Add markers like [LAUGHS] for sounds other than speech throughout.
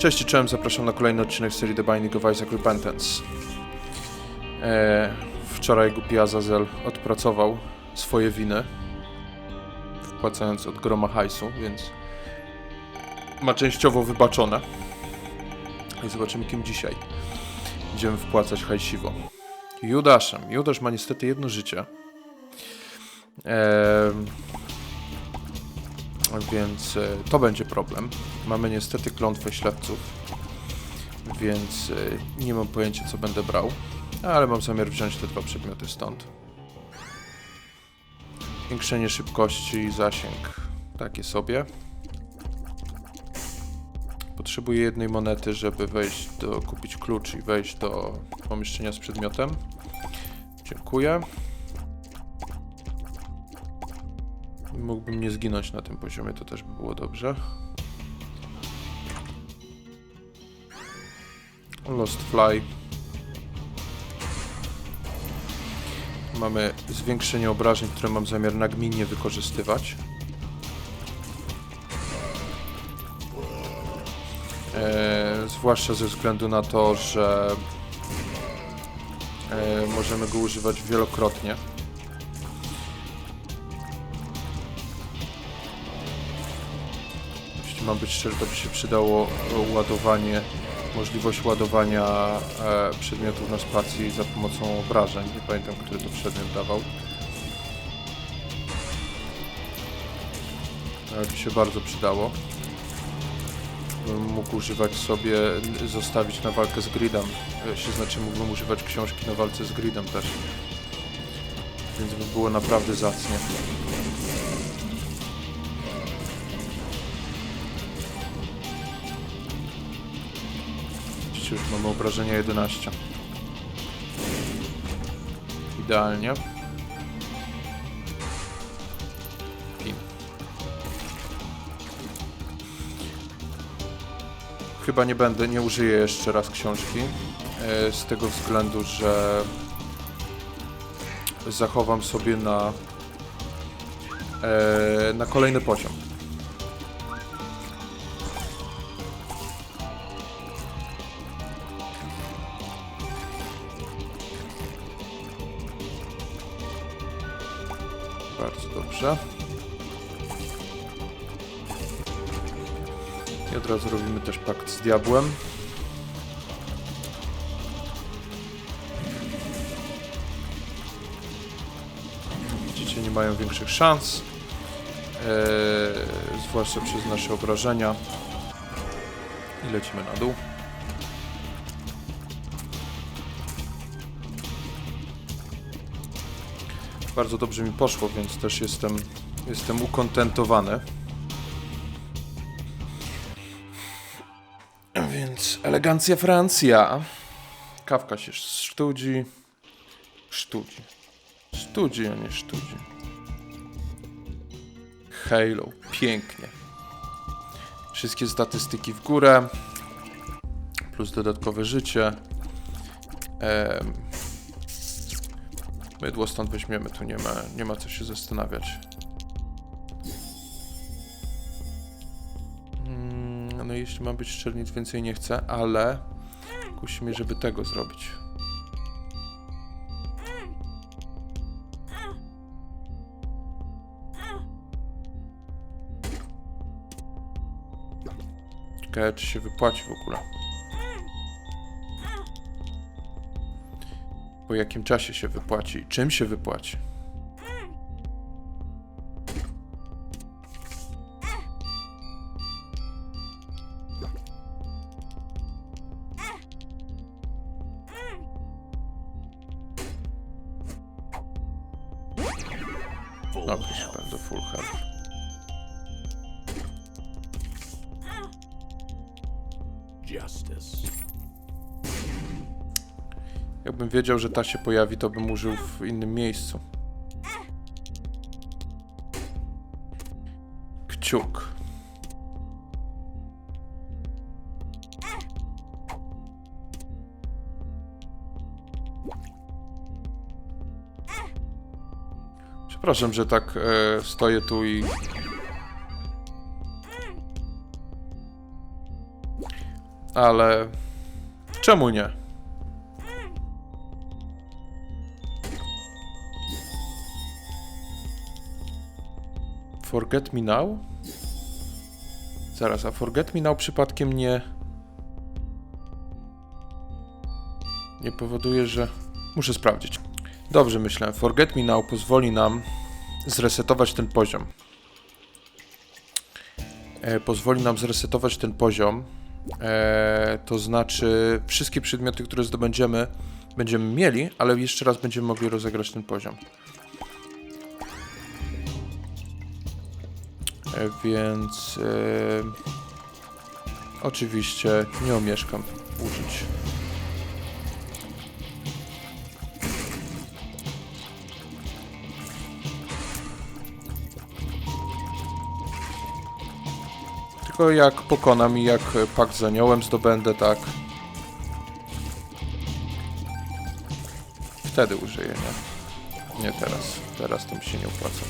Cześć i czołem, zapraszam na kolejny odcinek serii The Binding of Isaac Repentance. E, wczoraj głupi Azazel odpracował swoje winy, wpłacając od groma hajsu, więc ma częściowo wybaczone. I zobaczymy kim dzisiaj będziemy wpłacać hajsiwo. Judaszem. Judasz ma niestety jedno życie. Ehm, więc e, to będzie problem. Mamy niestety klątwę ślepców, więc e, nie mam pojęcia co będę brał, ale mam zamiar wziąć te dwa przedmioty stąd. Zwiększenie szybkości i zasięg. Takie sobie. Potrzebuję jednej monety, żeby wejść do, kupić klucz i wejść do pomieszczenia z przedmiotem. Dziękuję. Mógłbym nie zginąć na tym poziomie, to też by było dobrze. Lost Fly. Mamy zwiększenie obrażeń, które mam zamiar nagminnie wykorzystywać. E, zwłaszcza ze względu na to, że e, możemy go używać wielokrotnie. Mam być szczery, to by się przydało ładowanie, możliwość ładowania e, przedmiotów na spacji za pomocą obrażeń. Nie pamiętam, który to przedmiot dawał. Ale by się bardzo przydało. Bym mógł używać sobie, zostawić na walkę z gridem. E, się znaczy, mógłbym używać książki na walce z gridem też. Więc by było naprawdę zacnie. Już mamy obrażenia 11. Idealnie. Pin. Chyba nie będę, nie użyję jeszcze raz książki. e, Z tego względu, że zachowam sobie na e, na kolejny poziom. Diabłem. Widzicie, nie mają większych szans. Eee, zwłaszcza przez nasze obrażenia. I lecimy na dół. Bardzo dobrze mi poszło, więc też jestem, jestem ukontentowany. Elegancja Francja. Kawka się sztudzi. Sztudzi. Sztudzi, a nie sztudzi. Halo. Pięknie. Wszystkie statystyki w górę. Plus dodatkowe życie. Em, Mydło stąd weźmiemy, tu nie ma, nie ma co się zastanawiać. No jeśli mam być szczery, nic więcej nie chcę, ale kusi mnie, żeby tego zrobić. Ciekawe, czy się wypłaci w ogóle. Po jakim czasie się wypłaci czym się wypłaci. Wiedział, że ta się pojawi, to bym użył w innym miejscu. Kciuk. Przepraszam, że tak e, stoję tu i ale czemu nie? Forget Me Now? Zaraz, a Forget Me Now przypadkiem nie... Nie powoduje, że... Muszę sprawdzić. Dobrze myślę. Forget Me Now pozwoli nam zresetować ten poziom. E, pozwoli nam zresetować ten poziom. E, to znaczy, wszystkie przedmioty, które zdobędziemy, będziemy mieli, ale jeszcze raz będziemy mogli rozegrać ten poziom. Więc e, oczywiście nie omieszkam użyć. Tylko jak pokonam i jak pakt z aniołem zdobędę, tak. Wtedy użyję, nie? Nie teraz. Teraz to mi się nie opłaca.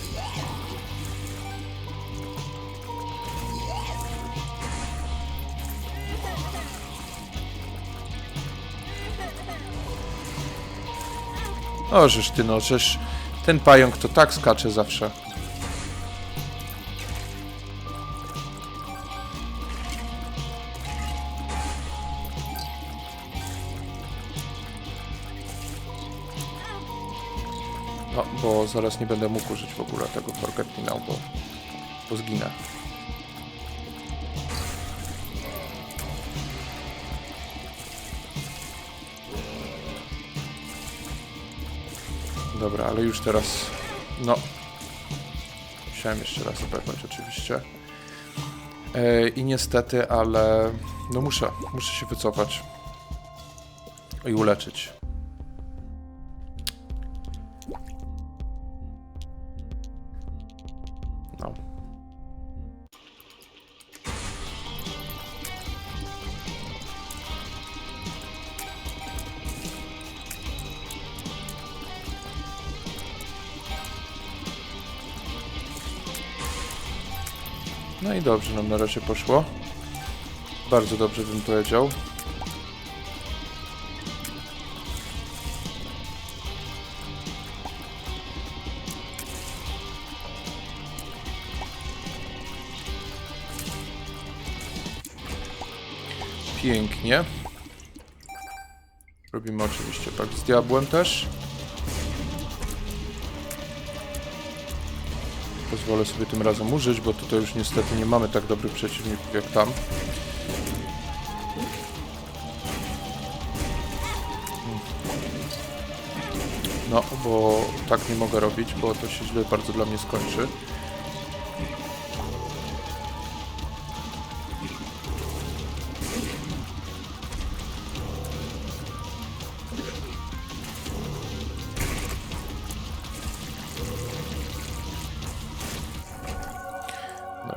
O, żeż ty no, żeż ten pająk to tak skacze zawsze. No, bo zaraz nie będę mógł użyć w ogóle tego Forget Me Now, bo, bo zginę. Dobra, ale już teraz, no, musiałem jeszcze raz oberwać oczywiście. E, I niestety, ale no muszę, muszę się wycofać i uleczyć. No i dobrze nam na razie poszło. Bardzo dobrze bym powiedział. Pięknie. Robimy oczywiście pakt z diabłem też. Pozwolę sobie tym razem użyć, bo tutaj już niestety nie mamy tak dobrych przeciwników jak tam. No, bo tak nie mogę robić, bo to się źle bardzo dla mnie skończy.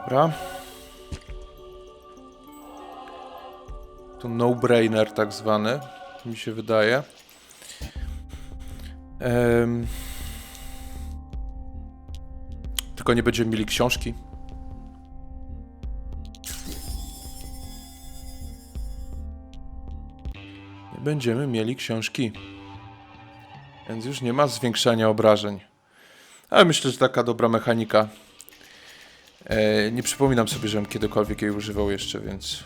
Dobra. To no-brainer tak zwany, mi się wydaje. Em, Tylko nie będziemy mieli książki. Nie będziemy mieli książki. Więc już nie ma zwiększania obrażeń. Ale myślę, że taka dobra mechanika. E, nie przypominam sobie, żebym kiedykolwiek jej używał jeszcze, więc.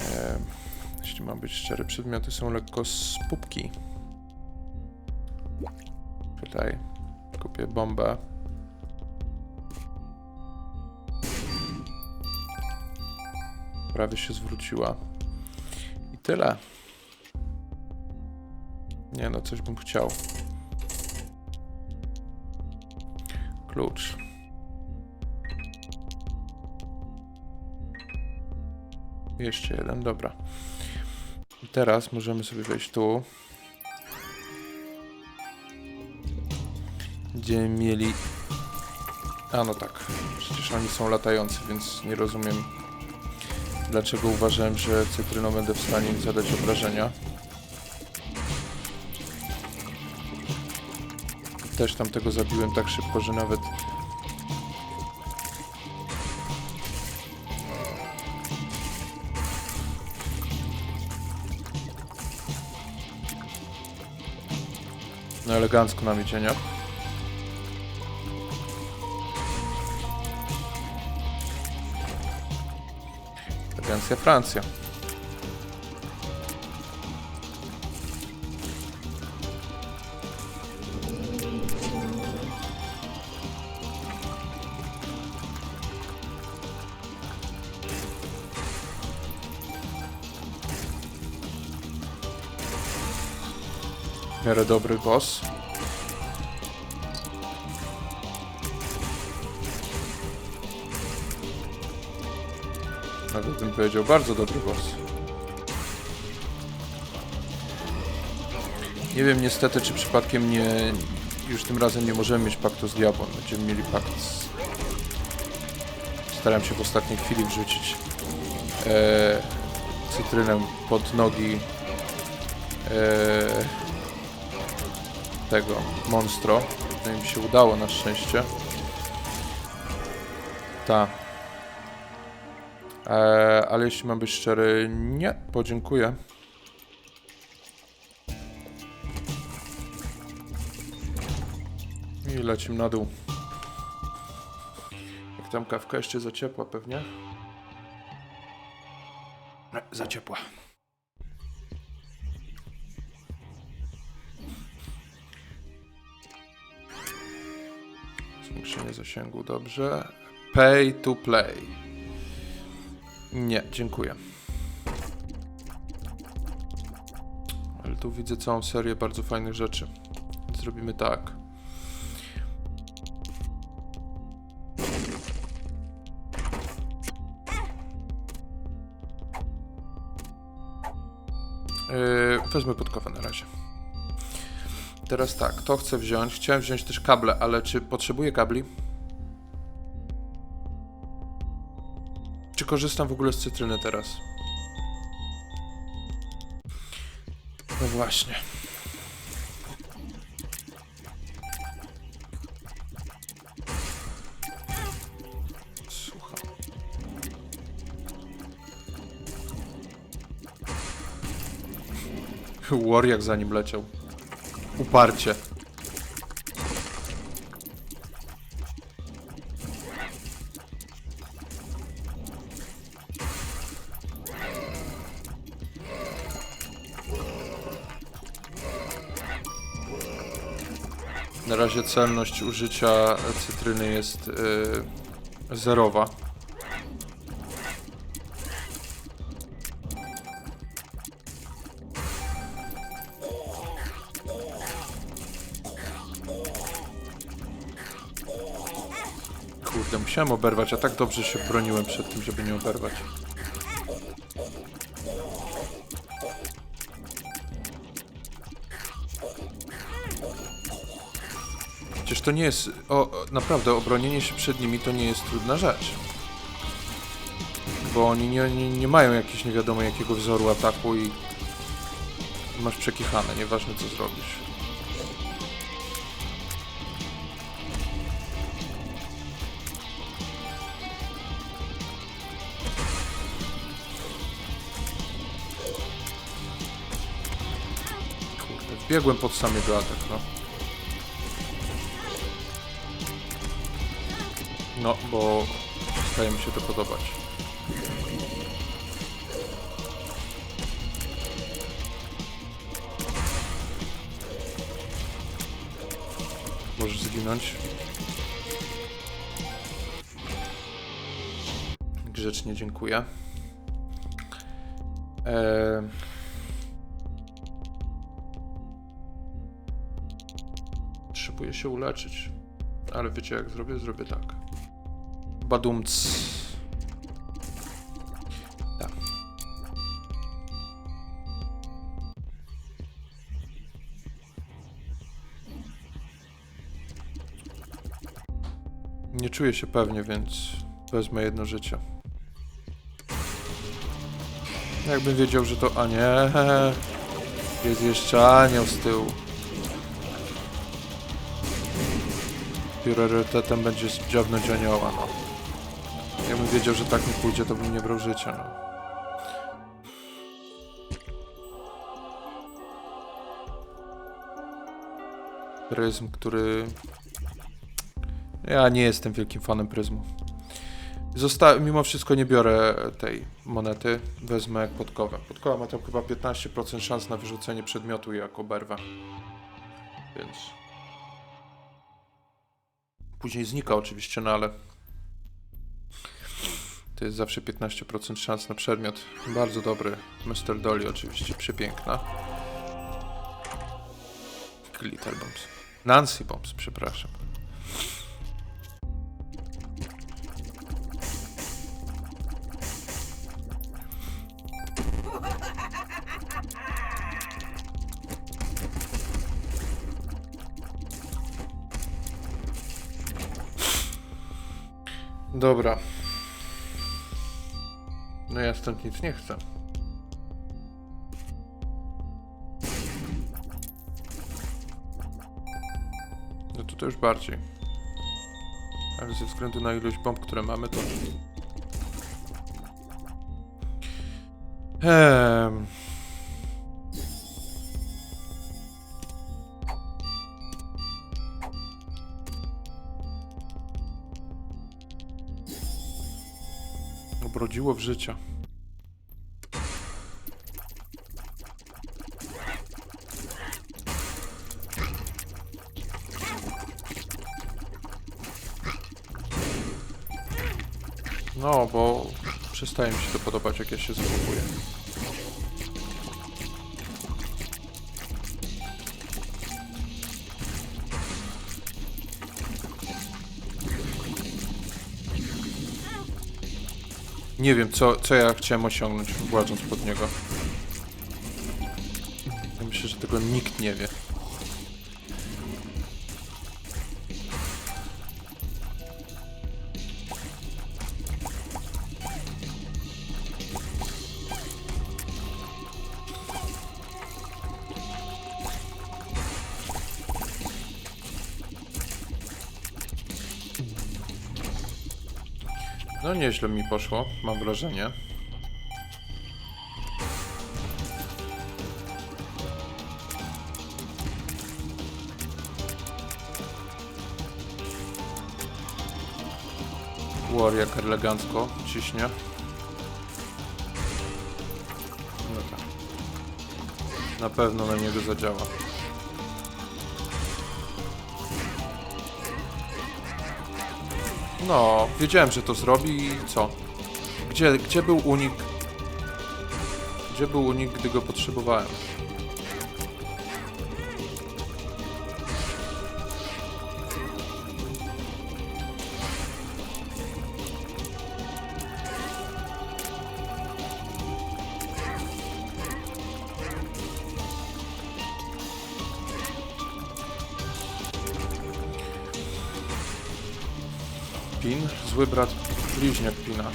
E, jeśli mam być szczery, przedmioty są lekko z pupki. Tutaj kupię bombę. Prawie się zwróciła. Tyle. Nie no, coś bym chciał. Klucz. Jeszcze jeden, dobra. I teraz możemy sobie wejść tu. Gdzie mieli... A no tak, przecież oni są latający, więc nie rozumiem dlaczego uważałem, że cytryną będę w stanie im zadać obrażenia. Też tam tego zabiłem tak szybko, że nawet... No elegancko nam idzie, nie? Agencja Francja. W miarę dobry boss. Bym powiedział bardzo dobry boss. Nie wiem niestety, czy przypadkiem nie... Już tym razem nie możemy mieć paktu z diabłem. Będziemy mieli pakt z... Staram się w ostatniej chwili wrzucić e, cytrynę pod nogi e, tego monstro. To im się udało na szczęście. Ta. E, ale jeśli mam być szczery, nie, podziękuję. I lecimy na dół. Jak tam kawka jeszcze za ciepła pewnie? Nie, za ciepła. Zwiększenie zasięgu, dobrze. Pay to play. Nie, dziękuję. Ale tu widzę całą serię bardzo fajnych rzeczy. Zrobimy tak. Yy, wezmę pod kawę na razie. Teraz tak, to chcę wziąć. Chciałem wziąć też kable, ale czy potrzebuję kabli? Korzystam w ogóle z cytryny teraz? No właśnie. Słucham. Warrior za nim leciał. Uparcie. Na razie celność użycia cytryny jest yy, zerowa. Kurde, musiałem oberwać, a tak dobrze się broniłem przed tym, żeby nie oberwać. To nie jest. O, naprawdę, obronienie się przed nimi to nie jest trudna rzecz. Bo oni nie, nie, nie mają jakiegoś nie wiadomo jakiego wzoru ataku i masz przekichane, nieważne co zrobisz. Kurde, wbiegłem pod sam jego atak, no. No, bo przestaje mi się to podobać. Możesz zginąć. Grzecznie dziękuję. Eee... Potrzebuję się uleczyć. Ale wiecie jak zrobię? Zrobię tak. Badumc. Tak. Nie czuję się pewnie, więc wezmę jedno życie. Jakbym wiedział, że to... A nie, [LAUGHS] jest jeszcze anioł z tyłu. priorytetem będzie dziabnąć anioła, no. Jakbym wiedział, że tak nie pójdzie, to bym nie brał życia, no. Pryzm, który... Ja nie jestem wielkim fanem pryzmu. Zosta mimo wszystko nie biorę tej monety, wezmę podkowę. Podkowa ma tam chyba 15% szans na wyrzucenie przedmiotu jak oberwę. Więc... Później znika oczywiście, no ale... To jest zawsze 15% szans na przedmiot. Bardzo dobry. Mr. Dolly oczywiście, przepiękna. Glitter Bombs. Nancy Bombs, przepraszam. Dobra. No ja stąd nic nie chcę. No to to już bardziej. Ale ze względu na ilość bomb, które mamy, to... Ehm. Obrodziło w życia. No, bo przestaje mi się to podobać, jak ja się zachowuję. Nie wiem, co, co ja chciałem osiągnąć, władząc pod niego. Myślę, że tego nikt nie wie. Nieźle mi poszło, mam wrażenie. War jak elegancko ciśnie. No tak. Na pewno na niego zadziała. No, wiedziałem, że to zrobi i co? Gdzie, gdzie był unik? Gdzie był unik, gdy go potrzebowałem? Pin? Zły brat bliźniak Pina.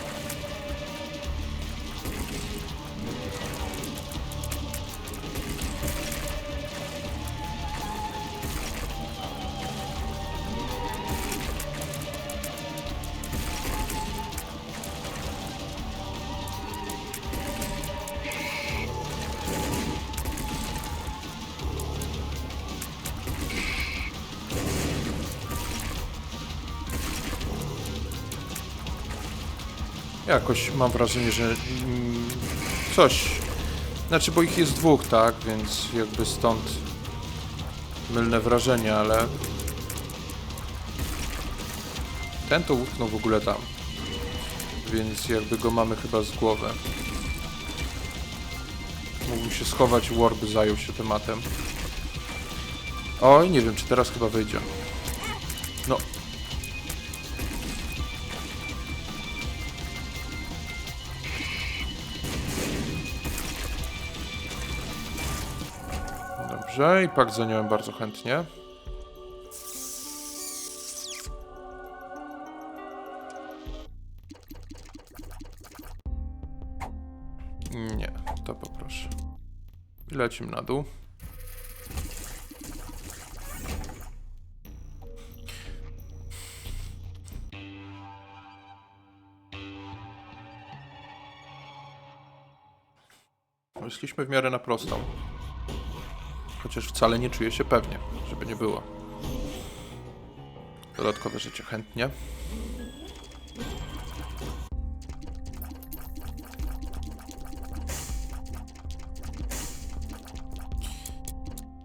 Jakoś mam wrażenie, że mm, coś. Znaczy, bo ich jest dwóch, tak? Więc jakby stąd mylne wrażenie, ale ten to utknął w ogóle tam. Więc jakby go mamy chyba z głowy. Mógłbym się schować, Warby zajął się tematem. Oj, nie wiem, czy teraz chyba wyjdzie. No, Dobrze, i pak zaniąłem bardzo chętnie. Nie, to poproszę. I lecimy na dół. Wyszliśmy w miarę na prostą. Chociaż wcale nie czuję się pewnie, żeby nie było. Dodatkowe życie chętnie.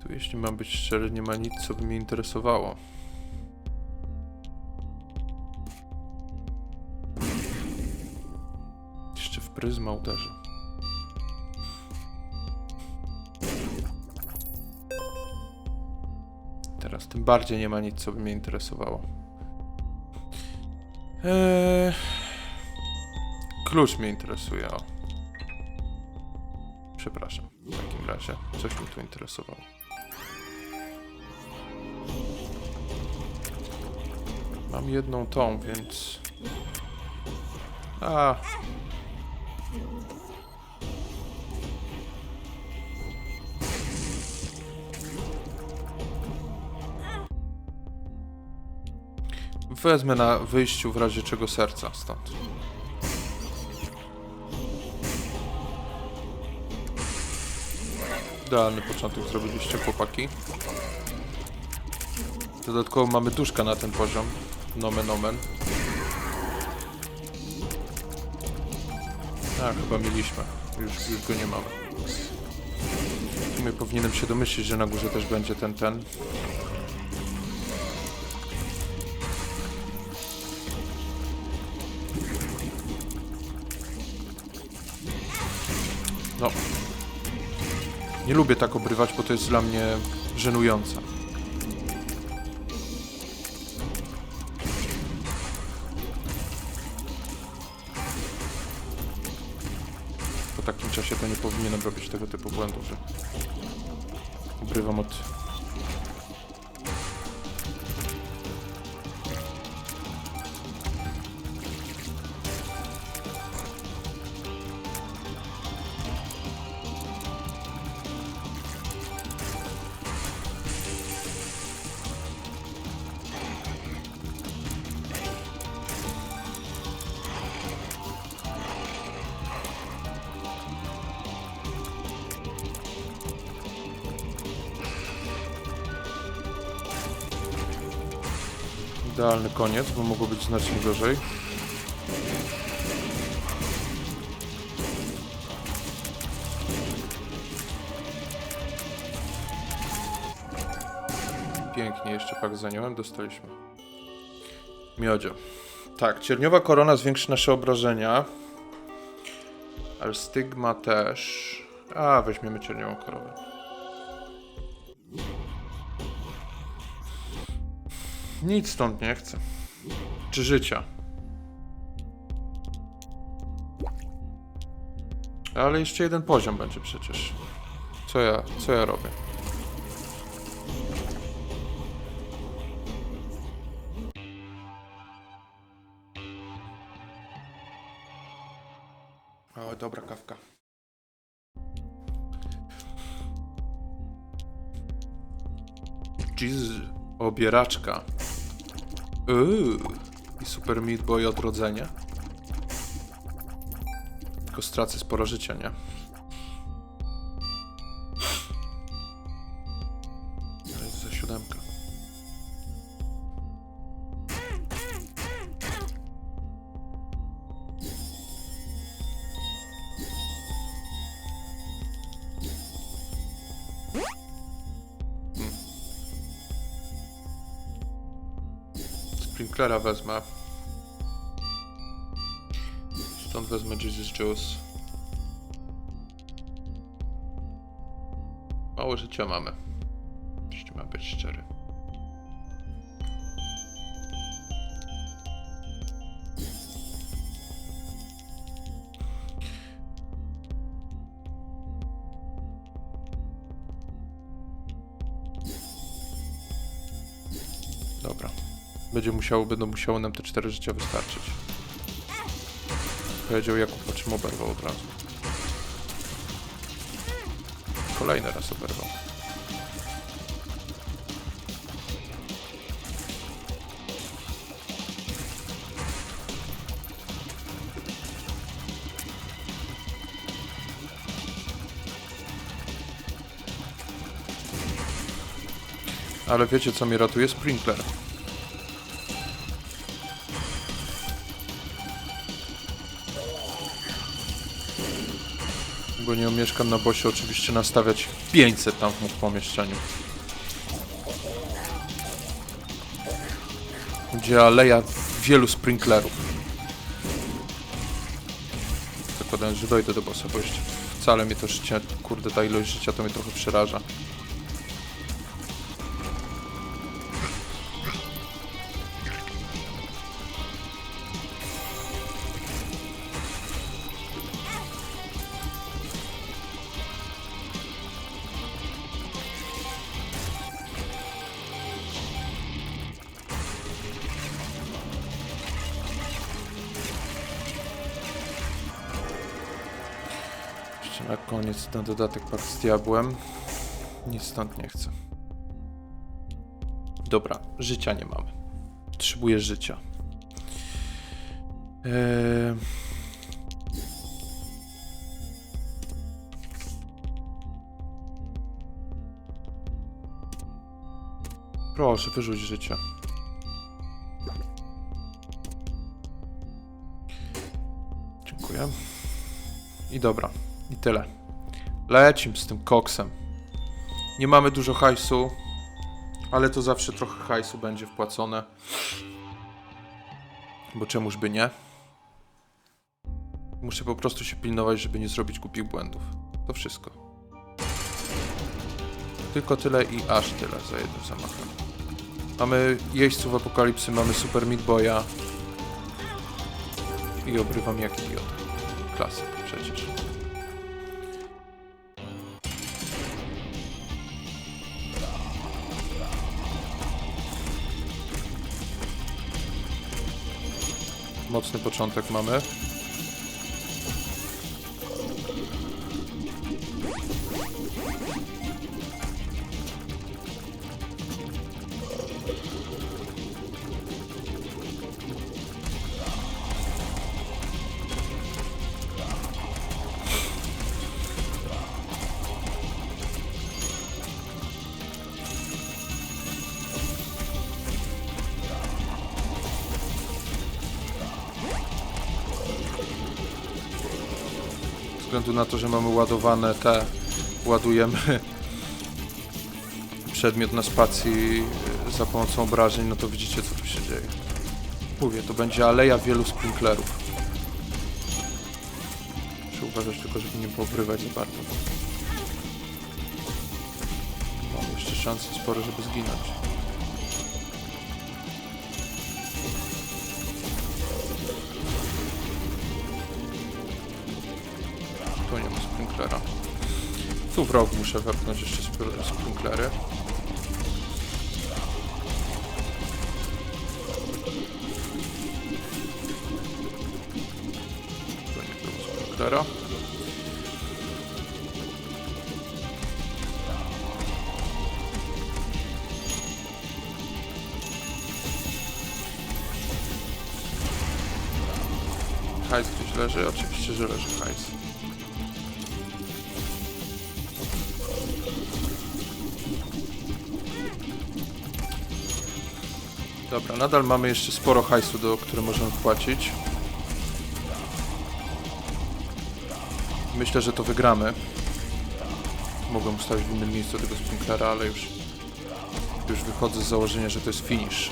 Tu, jeśli mam być szczery, nie ma nic, co by mnie interesowało. Jeszcze w pryzma uderzę. Bardziej nie ma nic, co by mnie interesowało. Eee... Klucz mnie interesuje, o. Przepraszam, w takim razie. Coś mnie tu interesowało. Mam jedną tą, więc... A. Wezmę na wyjściu w razie czego serca stąd. Idealny początek zrobiliście chłopaki. Dodatkowo mamy duszka na ten poziom. Nomen omen. A, chyba mieliśmy. Już, już go nie mamy. W sumie powinienem się domyślić, że na górze też będzie ten, ten. Nie lubię tak obrywać, bo to jest dla mnie żenujące. Po takim czasie to nie powinienem robić tego typu błędów, że obrywam od... Idealny koniec, bo mogło być znacznie gorzej. Pięknie, jeszcze pak zaniołem, dostaliśmy. Miodzio. Tak, cierniowa korona zwiększy nasze obrażenia. Ale stygma też. A, weźmiemy cierniową koronę. Nic stąd nie chcę. Czy życia. Ale jeszcze jeden poziom będzie przecież. Co ja, co ja robię? O, dobra kawka. Jeez, obieraczka. Uuu, i Super Meat Boy odrodzenie. Tylko stracę sporo życia, nie? Sprinklera wezmę. Stąd wezmę Jesus Juice. Mało życia mamy. Jeśli mam być szczery. będzie musiało, będą musiały nam te cztery życia wystarczyć. Powiedział Jakub, o czym oberwał od razu. Kolejny raz oberwał. Ale wiecie co mi ratuje? Sprinkler. Nie umieszkam na bosie oczywiście nastawiać 500 tam w pomieszczeniu. Gdzie aleja wielu sprinklerów. Zakładając, że dojdę do bossa, bo jeszcze wcale mnie to życie, kurde, ta ilość życia to mnie trochę przeraża. Na koniec na dodatek pakt z diabłem. Nic stąd nie chcę. Dobra, życia nie mamy. Potrzebuję życia. Eee... Proszę, wyrzuć życie. Dziękuję. I dobra, i tyle. Lecim z tym koksem. Nie mamy dużo hajsu, ale to zawsze trochę hajsu będzie wpłacone. Bo czemuż by nie? Muszę po prostu się pilnować, żeby nie zrobić głupich błędów. To wszystko. Tylko tyle i aż tyle za jednym zamachem. Mamy jeźdźców apokalipsy, mamy Super Meat Boya i obrywam jak idiota. Klasyk przecież. Mocny początek mamy. Względu na to, że mamy ładowane te, ładujemy [LAUGHS] przedmiot na spacji y, za pomocą obrażeń, no to widzicie co tu się dzieje. Mówię, to będzie aleja wielu sprinklerów. Muszę uważać tylko, żeby nie poobrywać za bardzo. Mam jeszcze szanse spore, żeby zginąć. Tu w rogu muszę wepchnąć jeszcze spr- sprinklery. Sprinklera. Hajs gdzieś leży? Oczywiście, że leży hajs. Dobra, nadal mamy jeszcze sporo hajsu, do które możemy wpłacić. Myślę, że to wygramy. Mogłem ustawić w innym miejscu tego sprinklera, ale już, już wychodzę z założenia, że to jest finish.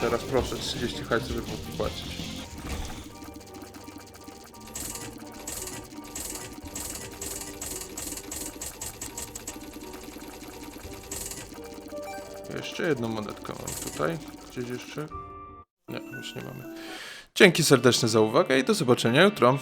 Teraz proszę 30 hajsu, żeby wpłacić. Jeszcze jedną monetkę mam tutaj. Gdzieś jeszcze? Nie, już nie mamy. Dzięki serdeczne za uwagę i do zobaczenia jutro.